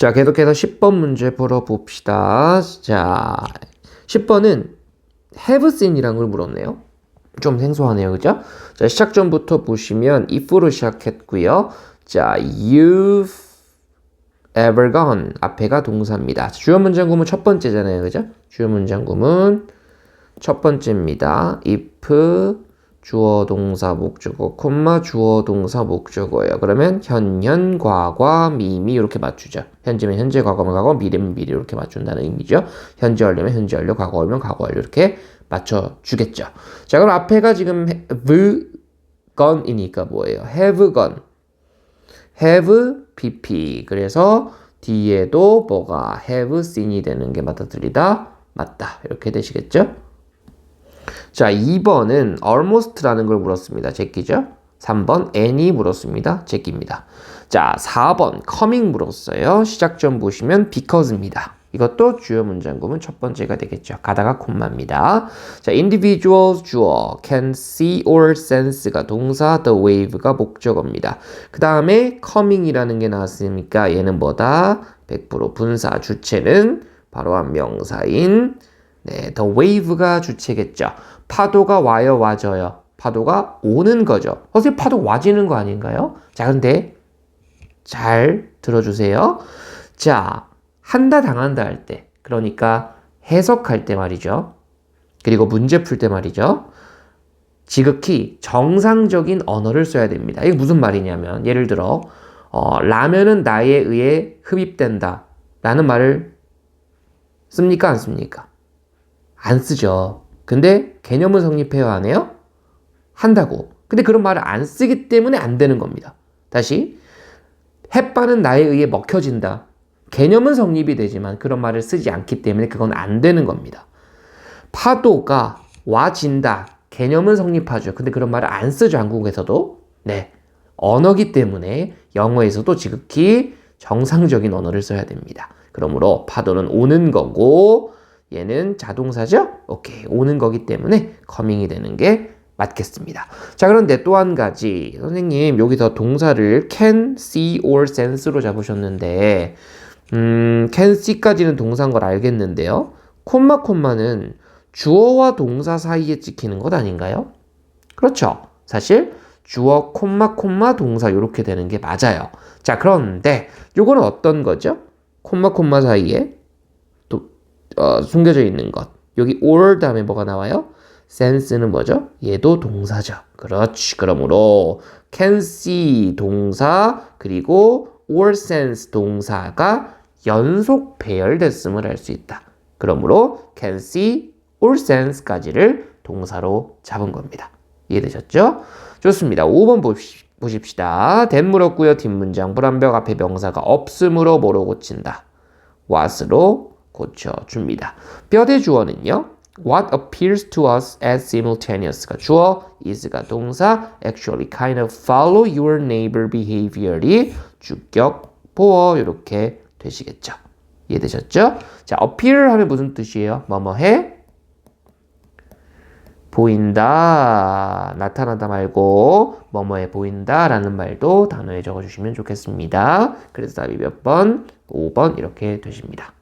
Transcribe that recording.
자, 계속해서 10번 문제 풀어봅시다. 자, 10번은 have seen이라는 걸 물었네요. 좀 생소하네요. 그죠? 자, 시작 전부터 보시면 if로 시작했고요. 자, you've ever gone 앞에가 동사입니다. 주요 문장 구문 첫 번째잖아요. 그죠? 주요 문장 구문 첫 번째입니다. if 주어 동사 목적어 콤마 주어 동사 목적어예요. 그러면 현현 과과 미미 이렇게 맞추죠. 현재면 현재 과거면 과거 미래면 미래 이렇게 맞춘다는 의미죠. 현재 완료면 현재 완료 과거 완료 과거 완료 이렇게 맞춰 주겠죠. 자, 그럼 앞에가 지금 have gone이니까 뭐예요? have gone. have pp. 그래서 뒤에도 뭐가 have seen이 되는 게 맞아들이다. 맞다. 이렇게 되시겠죠? 자, 2번은 almost라는 걸 물었습니다. 제끼죠? 3번 any 물었습니다. 제끼입니다. 자, 4번 coming 물었어요. 시작점 보시면 because입니다. 이것도 주요 문장 구문 첫 번째가 되겠죠. 가다가 콤마입니다. 자, individuals 주어, can see or sense가 동사, the wave가 목적어입니다. 그 다음에 coming이라는 게 나왔으니까 얘는 뭐다? 100% 분사, 주체는 바로 한 명사인 네, the wave가 주체겠죠. 파도가 와요, 와져요. 파도가 오는 거죠. 어차피 파도 와지는 거 아닌가요? 자, 근데 잘 들어주세요. 자, 한다 당한다 할 때, 그러니까 해석할 때 말이죠. 그리고 문제 풀 때 말이죠. 지극히 정상적인 언어를 써야 됩니다. 이게 무슨 말이냐면, 예를 들어, 어, 라면은 나에 의해 흡입된다. 라는 말을 씁니까? 안 씁니까? 안 쓰죠. 근데 개념은 성립해요, 안 해요? 한다고. 근데 그런 말을 안 쓰기 때문에 안 되는 겁니다. 다시. 햇반은 나에 의해 먹혀진다. 개념은 성립이 되지만 그런 말을 쓰지 않기 때문에 그건 안 되는 겁니다. 파도가 와진다. 개념은 성립하죠. 근데 그런 말을 안 쓰죠, 한국에서도. 네. 언어기 때문에 영어에서도 지극히 정상적인 언어를 써야 됩니다. 그러므로 파도는 오는 거고, 얘는 자동사죠? 오케이. 오는 거기 때문에 커밍이 되는 게 맞겠습니다. 자, 그런데 또 한 가지. 선생님, 여기서 동사를 can, see, or sense로 잡으셨는데, 음, can see까지는 동사인 걸 알겠는데요. 콤마 콤마는 주어와 동사 사이에 찍히는 것 아닌가요? 그렇죠. 사실 주어 콤마 콤마 동사 이렇게 되는 게 맞아요. 자, 그런데 요거는 어떤 거죠? 콤마 콤마 사이에 또 어, 숨겨져 있는 것. 여기 or 다음에 뭐가 나와요? sense는 뭐죠? 얘도 동사죠. 그렇지. 그러므로 can see 동사 그리고 or sense 동사가 연속 배열됐음을 알 수 있다. 그러므로 can see or sense까지를 동사로 잡은 겁니다. 이해되셨죠? 좋습니다. 5번 보시, 보십시다. 된 물었고요. 뒷문장 불안벽 앞에 명사가 없음으로 뭐로 고친다. what으로 고쳐줍니다. 뼈대 주어는요. What appears to us as simultaneous가 주어, is가 동사, actually kind of follow your neighbor behavior이 주격, 보어 이렇게 되시겠죠. 이해되셨죠? 자, appear 하면 무슨 뜻이에요? 뭐뭐 해? 보인다, 나타나다 말고 뭐뭐해 보인다 라는 말도 단어에 적어주시면 좋겠습니다. 그래서 답이 몇 번? 5번 이렇게 되십니다.